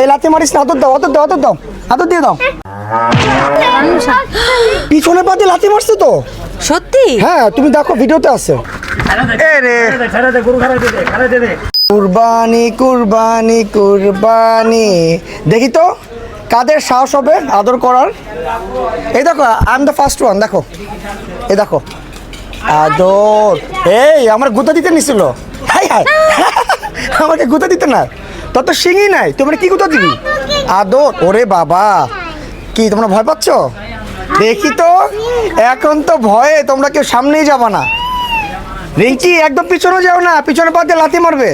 এই লাথি মারিস না আদর দাও আদর দাও আদর দাও আদর দিয়ে দাও। পিছনে পা দিয়ে লাথি মারছে তো। সত্যি? হ্যাঁ তুমি দেখো ভিডিওতে আছে। কুরবানি কুরবানি কুরবানি। দেখি তো কাদের সাহস হবে আদর করার? এই দেখো I am the first one দেখো। এই দেখো। আদর। এই আমার গুতা দিতে নিছিল। High high. আমাকে গুতা দিতে না। তোর তো শিঙি নাই তোমরা কি গুতা দিবি? আদর ওরে বাবা। কি তোমরা ভয় পাচ্ছ? দেখি তো এখন তো ভয়ে তোমরা কেউ সামনেই যাবা না। রিঙ্কি একদম পিছনে যাও না পিছনে পা দিয়ে লাথি মারবে।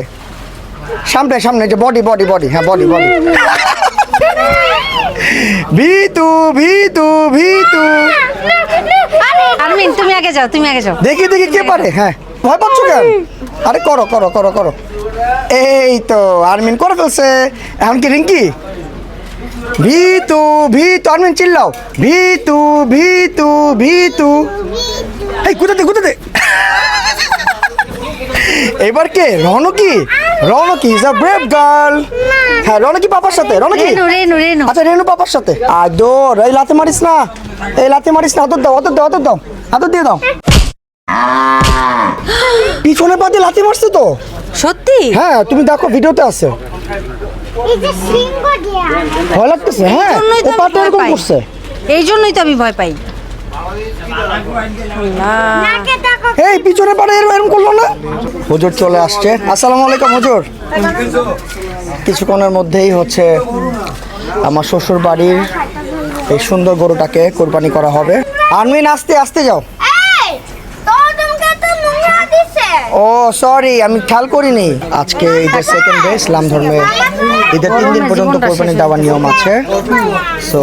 সামনে সামনে যে বডি বডি বডি হ্যাঁ বডি বডি ভিতু ভিতু ভিতু। আরমিন তুমি আগে যাও তুমি আগে যাও। দেখি দেখি কে পারে হ্যাঁ। ভয় পাচ্ছ কেন? আরে করো করো করো করো। এই তো আরমিন করে ফেলছে। এখন কি রিঙ্কি? ভিতু ভিতু আরমিন চিল্লাও। ভিতু ভিতু ভিতু। এই গুতাতে গুতাতে এবার কে? Ronki? Ronki is a brave girl হ্যাঁ রনকি পাপার সাথে রনকি। রেনু রেনু। রেনু আচ্ছা রেনু পাপার সাথে। আদর এই লাতে মারিস না। এই লাতে মারিস না আদর দাও আদর দাও আদর দাও। আদর দিয়ে দাও। পিছনে পা দিয়ে লাথি মারছে তো। সত্যি? হ্যাঁ তুমি দেখো ভিডিওতে আছে। ভয় লাগতেছে হ্যাঁ জন্যই তো ও আমি পাটা ভয় এরকম পাই। করছে। এই জন্যই তো আমি ভয় পাই। এই পিছনে পাড়ে এরকম করল না? হুজুর চলে আসছে। আসসালামু আলাইকুম হুজুর। কিছুক্ষণের মধ্যেই হচ্ছে আমার শ্বশুর বাড়ির এই সুন্দর গরুটাকে কোরবানি করা হবে। আনমিন আস্তে আস্তে যাও এই তো তোমাকে তো নোংরা দিছে ও সরি আমি খেয়াল করিনি আজকে ঈদের সেকেন্ড ডে ইসলাম ধর্মে ঈদের তিন দিন পর্যন্ত কোরবানি দেওয়ার নিয়ম আছে সো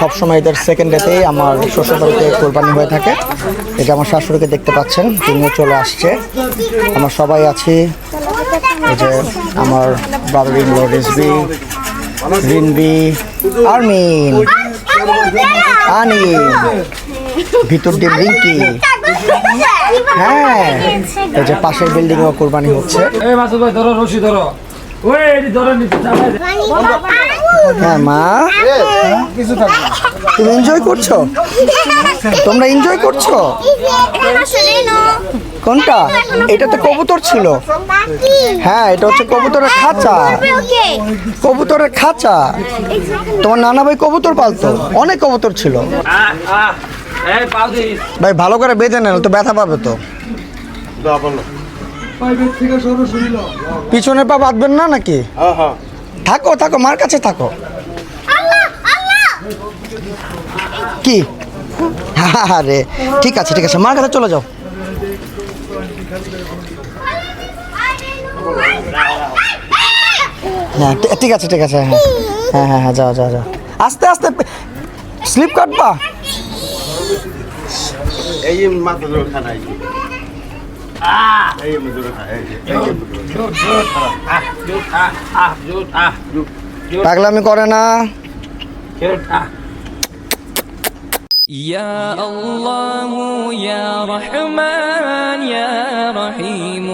সবসময় ঈদের সেকেন্ড ডেতেই আমার শ্বশুরবাড়িতে কোরবানি হয়ে থাকে এটা আমার শাশুড়িকে দেখতে পাচ্ছেন তিনিও চলে আসছে আমরা সবাই আছি এই যে আমার ব্রাদার ইন ল রিসবি রিনবি আরমিন আনি ভিতর ডিম রিঙ্কি হ্যাঁ। এই যে পাশের বিল্ডিং ও কোরবানি হচ্ছে। এই মাসুদ ভাই ধরো রশি ধরো। ওই দে। হ্যাঁ তুমি এনজয় করছ? তোমরা এনজয় করছ? কোনটা? এটা তো কবুতর ছিল। হ্যাঁ এটা হচ্ছে কবুতরের খাঁচা। কবুতরের খাঁচা। তোমার নানা ভাই কবুতর পালতো। অনেক কবুতর ছিল। ভাই ভালো করে বেঁধে নেন তো ব্যথা পাবে তো। পিছনের পা বাঁধবেন না নাকি? থাকো থাকো মার কাছে থাকো। কি? আরে ঠিক আছে ঠিক আছে মার কাছে চলে যাও। হ্যাঁ ঠিক আছে ঠিক আছে হ্যাঁ। হ্যাঁ হ্যাঁ হ্যাঁ যাও যাও যাও। আস্তে আস্তে স্লিপ কাটবা। এই মাত্র ধরে খান আইছি এই ধরে খান এই পাগলামি করে না। ইয়া আল্লাহ ইয়া রহমান ইয়া রহিম।